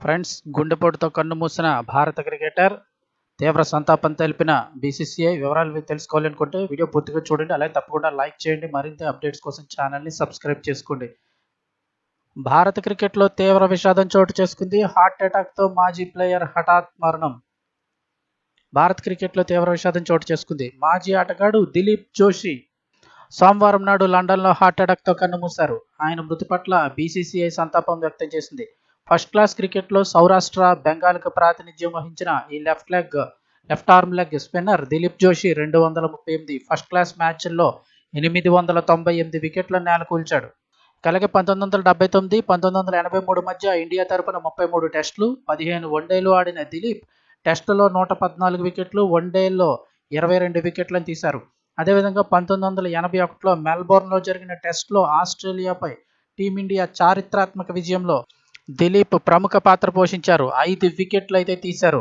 Friends గుండెపోటుతో కన్ను మూసిన భారత క్రికెటర్ తీవ్ర సంతాపం తెలిపిన బీసీసీఐ వివరాలు తెలుసుకోవాలనుకుంటే వీడియో పూర్తిగా చూడండి. అలాగే తప్పకుండా లైక్ చేయండి. మరింత అప్డేట్స్ కోసం ఛానల్ని సబ్స్క్రైబ్ చేసుకోండి. భారత క్రికెట్లో తీవ్ర విషాదం చోటు చేసుకుంది. హార్ట్ అటాక్తో మాజీ ప్లేయర్ హఠాత్ మరణం. భారత క్రికెట్లో తీవ్ర విషాదం చోటు చేసుకుంది. మాజీ ఆటగాడు దిలీప్ జోషి సోమవారం నాడు లండన్లో హార్ట్ అటాక్తో కన్నుమూశారు ఆయన మృతి పట్ల బీసీసీఐ సంతాపం వ్యక్తం చేసింది. ఫస్ట్ క్లాస్ క్రికెట్లో సౌరాష్ట్ర బెంగాల్కు ప్రాతినిధ్యం వహించిన ఈ left leg left arm leg spinner Dilip Joshi రెండు వందల ముప్పై ఎనిమిది ఫస్ట్ క్లాస్ మ్యాచ్ల్లో ఎనిమిది వందల తొంభై ఎనిమిది వికెట్ల నేలకూల్చాడు అలాగే పంతొమ్మిది వందల డెబ్బై తొమ్మిది పంతొమ్మిది వందల ఎనభై మూడు మధ్య ఇండియా తరపున ముప్పై మూడు టెస్టులు పదిహేను వన్డేలు ఆడిన దిలీప్ టెస్టులో నూట పద్నాలుగు వికెట్లు వన్డేల్లో ఇరవై రెండు వికెట్లను తీశారు. అదేవిధంగా పంతొమ్మిది వందల ఎనభై ఒకటిలో మెల్బోర్న్లో జరిగిన టెస్టులో ఆస్ట్రేలియాపై టీమిండియా చారిత్రాత్మక విజయంలో దిలీప్ ప్రముఖ పాత్ర పోషించారు. ఐదు వికెట్లు అయితే తీశారు.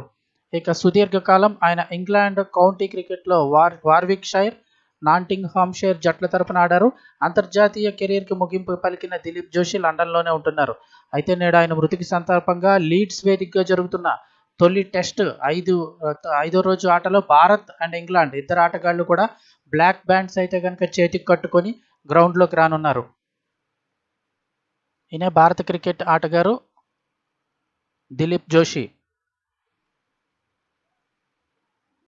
ఇక సుదీర్ఘకాలం ఆయన ఇంగ్లాండ్ కౌంటీ క్రికెట్లో war Warwickshire Nottinghamshire జట్ల తరపున ఆడారు. అంతర్జాతీయ కెరీర్కి ముగింపు పలికిన దిలీప్ జోషి లండన్లోనే ఉంటున్నారు. అయితే నేడు ఆయన మృతికి సందర్భంగా లీడ్స్ వేదికగా జరుగుతున్న తొలి టెస్ట్ ఐదు ఐదో రోజు ఆటలో భారత్ అండ్ ఇంగ్లాండ్ ఇద్దరు ఆటగాళ్ళు కూడా బ్లాక్ బ్యాండ్స్ అయితే కనుక చేతికి కట్టుకొని గ్రౌండ్లోకి రానున్నారు. ఈయన భారత క్రికెట్ ఆటగారు దిలీప్ జోషి.